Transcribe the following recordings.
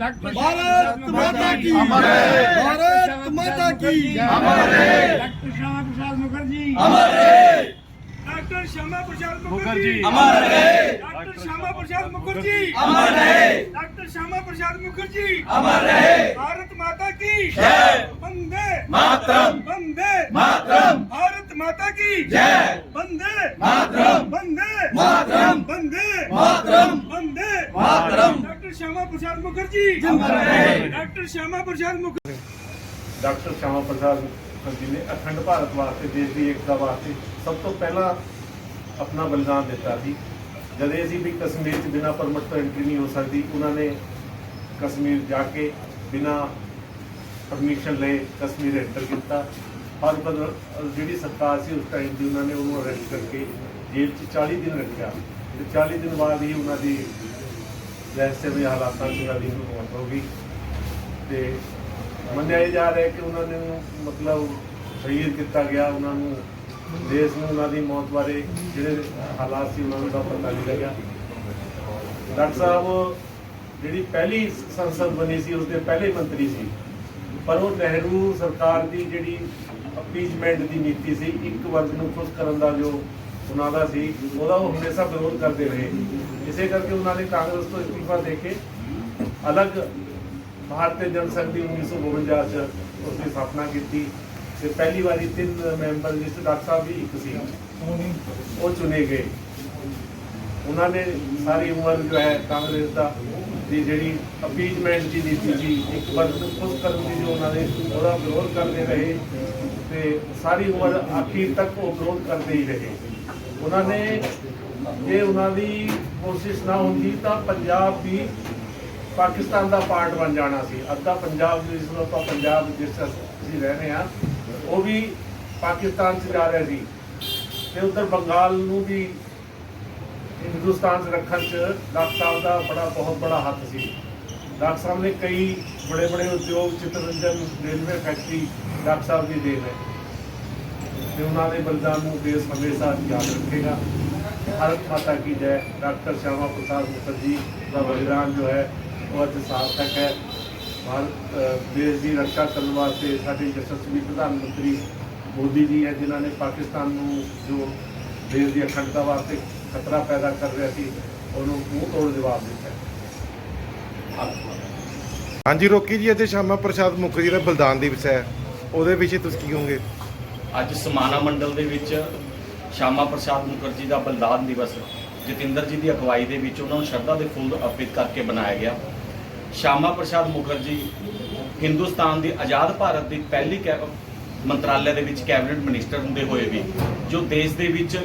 माता की भारत माता की अमर डॉक्टर श्यामा प्रसाद मुखर्जी। अमर है डॉक्टर श्यामा प्रसाद मुखर्जी। अमर है डॉक्टर श्यामा प्रसाद मुखर्जी। अमर है डॉक्टर श्यामा प्रसाद मुखर्जी। अमर भारत माता की जय। वंदे। मातरम। वंदे। मातरम। भारत माता की जय। वंदे। मातरम। वंदे। मातरम। वंदे। मातरम। वंदे। मातरम। श्यामा प्रसाद मुखर्जी अमर रहे। डॉक्टर श्यामा प्रसाद मुखर्जी ਡਾਕਟਰ ਸ਼ਾਮਾ ਪ੍ਰਸਾਦ ਮੁਖਰਜੀ ਨੇ ਅਖੰਡ ਭਾਰਤ ਵਾਸਤੇ ਦੇਸ਼ ਦੀ ਏਕਤਾ ਵਾਸਤੇ ਸਭ ਤੋਂ ਪਹਿਲਾਂ ਆਪਣਾ ਬਲਿਦਾਨ ਦਿੱਤਾ ਸੀ ਜਦ ਇਹ ਸੀ ਵੀ ਕਸ਼ਮੀਰ 'ਚ ਬਿਨਾਂ ਪਰਮਿਟ ਤੋਂ ਐਂਟਰੀ ਨਹੀਂ ਹੋ ਸਕਦੀ ਉਹਨਾਂ ਨੇ ਕਸ਼ਮੀਰ ਜਾ ਕੇ ਬਿਨਾਂ ਪਰਮਿਸ਼ਨ ਲਏ ਕਸ਼ਮੀਰ ਐਂਟਰ ਕੀਤਾ ਪਰ ਬਦਲ ਜਿਹੜੀ ਸਰਕਾਰ ਸੀ ਉਸ ਟਾਈਮ ਦੀ ਉਹਨਾਂ ਨੇ ਉਹਨੂੰ ਅਰੈਸਟ ਕਰਕੇ ਜੇਲ੍ਹ 'ਚ 40 ਦਿਨ ਰੱਖਿਆ ਤੇ 40 ਦਿਨ ਬਾਅਦ ਹੀ ਉਹਨਾਂ ਦੀ ਰਹਿਸਯਮਈ ਹਾਲਾਤਾਂ 'ਚ ਉਹਨਾਂ ਦੀ ਮੌਤ ਹੋ ਗਈ। ਤੇ ਮੰਨਿਆ ਜਾ ਰਿਹਾ ਕਿ ਉਹਨਾਂ ਨੂੰ ਮਤਲਬ ਸ਼ਹੀਦ ਕੀਤਾ ਗਿਆ ਉਹਨਾਂ ਨੂੰ। ਦੇਸ਼ ਨੂੰ ਉਹਨਾਂ ਦੀ ਮੌਤ ਬਾਰੇ ਜਿਹੜੇ ਹਾਲਾਤ ਸੀ ਉਹਨਾਂ ਨੂੰ ਦਾ ਪਤਾ ਨਹੀਂ ਲੱਗਿਆ। ਡਾਕਟਰ ਸਾਹਿਬ, ਜਿਹੜੀ ਪਹਿਲੀ ਸੰਸਦ ਬਣੀ ਸੀ, ਉਸਦੇ ਪਹਿਲੇ ਮੰਤਰੀ ਸੀ। ਪਰ ਉਹ ਨਹਿਰੂ ਸਰਕਾਰ ਦੀ ਜਿਹੜੀ ਅਪੀਜਮੈਂਟ ਦੀ ਨੀਤੀ ਸੀ, ਇੱਕ ਵਰਗ ਨੂੰ ਖੁਸ਼ ਕਰਨ ਦਾ ਜੋ ਉਹਨਾਂ ਦਾ ਸੀ, ਉਹਦਾ ਉਹ ਹਮੇਸ਼ਾ ਵਿਰੋਧ ਕਰਦੇ ਰਹੇ। ਇਸੇ ਕਰਕੇ ਉਹਨਾਂ ਨੇ ਕਾਂਗਰਸ ਤੋਂ ਅਸਤੀਫਾ ਦੇ ਕੇ ਅਲੱਗ ਭਾਰਤੀ ਜਨ ਸੰਘ ਦੀ 1952 ਚ ਉਸ ਦੀ ਸਥਾਪਨਾ ਕੀਤੀ ਤੇ ਪਹਿਲੀ ਵਾਰੀ ਤਿੰਨ ਮੈਂਬਰ ਜਿਸ ਡਾਕਟਰ ਸਾਹਿਬ ਵੀ ਇੱਕ ਸੀ, ਉਹ ਚੁਣੇ ਗਏ। ਉਹਨਾਂ ਨੇ ਸਾਰੀ ਉਮਰ ਜੋ ਹੈ ਕਾਂਗਰਸ ਦਾ, ਦੀ ਜਿਹੜੀ ਅਪੀਜਮੈਂਟ ਦੀ ਨੀਤੀ ਸੀ, ਇੱਕ ਵਰਗ ਨੂੰ ਕਰਨ ਦੀ ਜੋ ਉਹਨਾਂ ਨੇ ਉਹਦਾ ਵਿਰੋਧ ਕਰਦੇ ਰਹੇ ਤੇ ਸਾਰੀ ਉਮਰ ਆਖਿਰ ਤੱਕ ਉਹ ਵਿਰੋਧ ਕਰਦੇ ਹੀ ਰਹੇ। ਉਹਨਾਂ ਨੇ ਜੇ ਉਹਨਾਂ ਦੀ ਕੋਸ਼ਿਸ਼ ਨਾ ਹੁੰਦੀ ਤਾਂ ਪੰਜਾਬ ਵੀ ਪਾਕਿਸਤਾਨ ਦਾ ਪਾਰਟ ਬਣ ਜਾਣਾ ਸੀ। ਅੱਧਾ ਪੰਜਾਬ ਜਿਸ ਨੂੰ ਆਪਾਂ ਪੰਜਾਬ ਜਿਸ ਅਸੀਂ ਰਹਿ ਰਹੇ ਹਾਂ, ਉਹ ਵੀ ਪਾਕਿਸਤਾਨ 'ਚ ਜਾ ਰਿਹਾ ਸੀ। ਤੇ ਉਧਰ ਬੰਗਾਲ ਨੂੰ ਵੀ ਹਿੰਦੁਸਤਾਨ 'ਚ ਰੱਖਣ 'ਚ ਡਾਕਟਰ ਸਾਹਿਬ ਦਾ ਬੜਾ, ਬਹੁਤ ਬੜਾ ਹੱਥ ਸੀ। ਡਾਕਟਰ ਸਾਹਿਬ ਨੇ ਕਈ ਬੜੇ ਬੜੇ ਉਦਯੋਗ, ਚਿੱਤਰੰਜਨ ਰੇਲਵੇ ਫੈਕਟਰੀ ਡਾਕਟਰ ਸਾਹਿਬ ਦੀ ਦੇਣ ਹੈ। ਤੇ ਉਹਨਾਂ ਦੇ ਬਲਿਦਾਨ ਨੂੰ ਦੇਸ਼ ਹਮੇਸ਼ਾ ਯਾਦ ਰੱਖੇਗਾ। ਭਾਰਤ ਮਾਤਾ ਕੀ ਜੈ। ਡਾਕਟਰ ਸ਼ਿਆਮਾ ਪ੍ਰਸਾਦ ਮੁਖਰਜੀ ਦਾ ਬਲਿਦਾਨ ਜੋ ਹੈ ਉਹ ਅੱਜ ਸਾਰਥਕ ਹੈ। ਭਾਰਤ ਅ, ਦੇਸ਼ ਦੀ ਰੱਖਿਆ ਕਰਨ ਵਾਸਤੇ ਸਾਡੇ ਯਸ਼ਸਵੀ ਪ੍ਰਧਾਨ ਮੰਤਰੀ ਮੋਦੀ ਜੀ ਹੈ ਜਿਨ੍ਹਾਂ ਨੇ ਪਾਕਿਸਤਾਨ ਨੂੰ ਜੋ ਦੇਸ਼ ਦੀ ਅਖੰਡਤਾ ਵਾਸਤੇ ਖਤਰਾ ਪੈਦਾ ਕਰ ਰਿਹਾ ਸੀ ਉਹਨੂੰ ਮੂੰਹ ਤੋੜ ਜਵਾਬ ਦਿੱਤਾ ਹਾਂਜੀ ਰੋਕੀ ਜੀ ਅੱਜ ਸ਼ਾਮਾ ਪ੍ਰਸਾਦ ਮੁਖਰਜੀ ਦਾ ਬਲਿਦਾਨ ਦਿਵਸ ਹੈ। ਉਹਦੇ ਵਿਸ਼ੇ ਤੁਸੀਂ ਕੀ ਕਹੋਗੇ? ਅੱਜ ਸਮਾਨਾ ਮੰਡਲ ਦੇ ਵਿੱਚ ਸ਼ਾਮਾ ਪ੍ਰਸਾਦ ਮੁਖਰਜੀ ਦਾ ਬਲਿਦਾਨ ਦਿਵਸ ਜਤਿੰਦਰ ਜੀ ਦੀ ਅਗਵਾਈ ਦੇ ਵਿੱਚ ਉਹਨਾਂ ਨੂੰ ਸ਼ਰਧਾ ਦੇ ਫੁੱਲ ਅਰਪਿਤ ਕਰਕੇ ਬਣਾਇਆ ਗਿਆ। ਸ਼ਾਮਾ ਪ੍ਰਸਾਦ ਮੁਖਰਜੀ ਹਿੰਦੁਸਤਾਨ ਦੀ ਆਜ਼ਾਦ ਭਾਰਤ ਦੀ ਪਹਿਲੀ ਕੈ- ਮੰਤਰਾਲੇ ਦੇ ਵਿੱਚ ਕੈਬਨਿਟ ਮਿਨਿਸਟਰ ਹੁੰਦੇ ਹੋਏ ਵੀ, ਜੋ ਦੇਸ਼ ਦੇ ਵਿੱਚ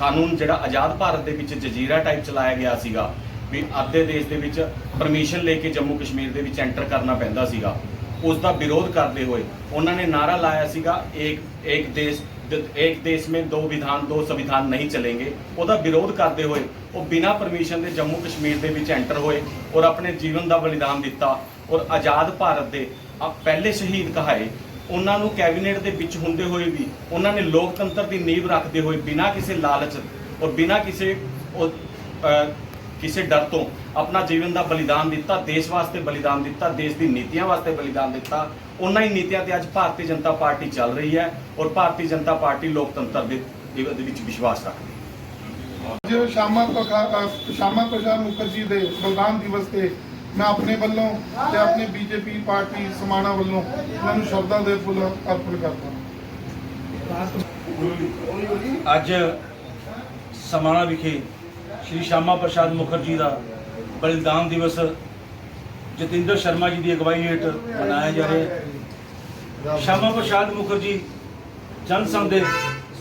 ਕਾਨੂੰਨ ਜਿਹੜਾ ਆਜ਼ਾਦ ਭਾਰਤ ਦੇ ਵਿੱਚ ਜਜ਼ੀਰਾ ਟਾਈਪ ਚਲਾਇਆ ਗਿਆ ਸੀਗਾ, ਵੀ ਅੱਧੇ ਦੇਸ਼ ਦੇ ਵਿੱਚ ਪਰਮਿਸ਼ਨ ਲੈ ਕੇ ਜੰਮੂ ਕਸ਼ਮੀਰ ਦੇ ਵਿੱਚ ਐਂਟਰ ਕਰਨਾ ਪੈਂਦਾ ਸੀਗਾ। ਉਸ ਦਾ ਵਿਰੋਧ ਕਰਦੇ ਹੋਏ ਉਹਨਾਂ ਨੇ ਨਾਰਾ ਲਾਇਆ ਸੀਗਾ ਇੱਕ ਏਕ ਦੇਸ਼ ਦ- ਏਕ ਦੇਸ਼ ਮੇਂ ਦੋ ਵਿਧਾਨ ਦੋ ਸੰਵਿਧਾਨ ਨਹੀਂ ਚਲेंगे ਉਹਦਾ ਵਿਰੋਧ ਕਰਦੇ ਹੋਏ ਉਹ ਬਿਨਾਂ ਪਰਮਿਸ਼ਨ ਦੇ ਜੰਮੂ ਕਸ਼ਮੀਰ ਦੇ ਵਿੱਚ ਐਂਟਰ ਹੋਏ ਔਰ ਆਪਣੇ ਜੀਵਨ ਦਾ ਬਲੀਦਾਨ ਦਿੱਤਾ ਔਰ ਆਜ਼ਾਦ ਭਾਰਤ ਦੇ ਪਹਿਲੇ ਸ਼ਹੀਦ ਕਹਾਏ। ਉਹਨਾਂ ਨੂੰ ਕੈਬਨਿਟ ਦੇ ਵਿੱਚ ਹੁੰਦੇ ਹੋਏ ਵੀ ਉਹਨਾਂ ਨੇ ਲੋਕਤੰਤਰ ਦੀ ਨੀਂਵ ਰੱਖਦੇ ਹੋਏ ਬਿਨਾਂ ਕਿਸੇ ਲਾਲਚ ਔਰ ਬਿਨਾਂ ਕਿਸੇ ਉਹ, ਕਿਸੇ ਡਰ ਤੋਂ ਆਪਣਾ ਜੀਵਨ ਦਾ ਬਲੀਦਾਨ ਦਿੱਤਾ ਦੇਸ਼ ਵਾਸਤੇ ਬਲੀਦਾਨ ਦਿੱਤਾ ਦੇਸ਼ ਦੀ ਨੀਤੀਆਂ ਵਾਸਤੇ ਬਲੀਦਾਨ ਦਿੱਤਾ ਉਹਨਾਂ ਹੀ ਨੀਤੀਆਂ ਤੇ ਅੱਜ ਭਾਰਤੀ ਜਨਤਾ ਪਾਰਟੀ ਚੱਲ ਰਹੀ ਹੈ ਔਰ ਭਾਰਤੀ ਜਨਤਾ ਪਾਰਟੀ ਲੋਕਤੰਤਰ ਦੇ ਵਿੱਚ ਵਿਸ਼ਵਾਸ ਰੱਖਦੀ ਹੈ। ਜੋ ਸ਼ਾਮਾ ਸ਼ਾਮਾ ਪ੍ਰਸਾਦ ਮੁਖਰਜੀ ਦੇ ਬਲਿਦਾਨ ਦਿਵਸ ਤੇ ਮੈਂ ਆਪਣੇ ਵੱਲੋਂ ਤੇ ਆਪਣੀ ਬੀਜੇਪੀ ਪਾਰਟੀ ਸਮਾਣਾ ਵੱਲੋਂ ਉਹਨਾਂ ਨੂੰ ਸ਼ਰਧਾ ਦੇ ਫੁੱਲ ਅਰਪਣ ਕਰਦਾ ਅੱਜ ਸਮਾਣਾ ਵਿਖੇ ਸ਼੍ਰੀ ਸ਼ਾਮਾ ਪ੍ਰਸਾਦ ਮੁਖਰਜੀ ਦਾ ਬਲਿਦਾਨ ਦਿਵਸ ਜਤਿੰਦਰ ਸ਼ਰਮਾ ਜੀ ਦੀ ਅਗਵਾਈ ਹੇਠ ਮਨਾਇਆ ਜਾ ਰਿਹਾ ਹੈ। ਸ਼ਾਮਾ ਪ੍ਰਸਾਦ ਮੁਖਰਜੀ ਜਨਸੰਘ ਦੇ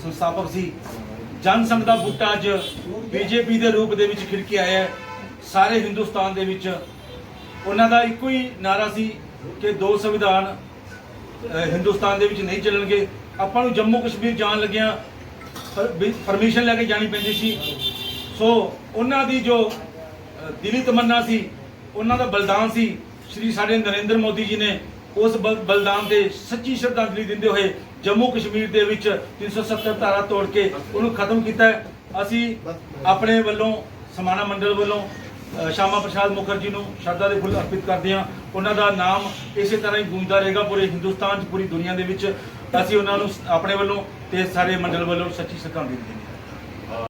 ਸੰਸਥਾਪਕ ਸੀ। ਜਨਸੰਘ ਦਾ ਬੂਟਾ ਅੱਜ ਬੀਜੇਪੀ ਦੇ ਰੂਪ ਦੇ ਵਿੱਚ ਖਿੜ ਕੇ ਆਇਆ ਹੈ। ਸਾਰੇ ਹਿੰਦੁਸਤਾਨ ਦੇ ਵਿੱਚ ਉਹਨਾਂ ਦਾ ਇੱਕੋ ਹੀ ਨਾਰਾ ਸੀ ਕਿ ਦੋ ਸੰਵਿਧਾਨ ਹਿੰਦੁਸਤਾਨ ਦੇ ਵਿੱਚ ਨਹੀਂ ਚੱਲਣਗੇ। ਆਪਾਂ ਨੂੰ ਜੰਮੂ ਕਸ਼ਮੀਰ ਜਾਣ ਲੱਗਿਆਂ ਪਰਮਿਸ਼ਨ ਲੈ ਕੇ ਜਾਣੀ ਪੈਂਦੀ ਸੀ। ਸੋ ਉਹਨਾਂ ਦੀ ਜੋ ਅਹ ਦਿਲੀ ਤਮੰਨਾ ਸੀ ਉਹਨਾਂ ਦਾ ਬਲਿਦਾਨ ਸੀ ਸ਼੍ਰੀ ਸਾਡੇ ਨਰਿੰਦਰ ਮੋਦੀ ਜੀ ਨੇ ਉਸ ਬਲ- ਬਲਿਦਾਨ ਦੇ ਸੱਚੀ ਸ਼ਰਧਾਂਜਲੀ ਦਿੰਦੇ ਹੋਏ ਜੰਮੂ ਕਸ਼ਮੀਰ ਦੇ ਵਿੱਚ 370 ਧਾਰਾ ਤੋੜ ਕੇ ਉਹਨੂੰ ਖਤਮ ਕੀਤਾ ਅਸੀਂ ਆਪਣੇ ਵੱਲੋਂ ਸਮਾਣਾ ਮੰਡਲ ਵੱਲੋਂ ਅ, ਸ਼ਾਮਾ ਪ੍ਰਸਾਦ ਮੁਖਰਜੀ ਨੂੰ ਸ਼ਰਧਾ ਦੇ ਫੁੱਲ ਅਰਪਿਤ ਕਰਦੇ ਹਾਂ। ਉਹਨਾਂ ਦਾ ਨਾਮ ਇਸੇ ਤਰ੍ਹਾਂ ਹੀ ਗੂੰਜਦਾ ਰਹੇਗਾ ਪੂਰੇ ਹਿੰਦੁਸਤਾਨ 'ਚ ਪੂਰੀ ਦੁਨੀਆ ਦੇ ਵਿੱਚ। ਅਸੀਂ ਉਹਨਾਂ ਨੂੰ ਆਪਣੇ ਵੱਲੋਂ ਤੇ ਸਾਰੇ ਮੰਡਲ ਵੱਲੋਂ ਸੱਚੀ ਸ਼ਰਧਾਂਜਲੀ ਦਿੰਦੇ ਹਾਂ।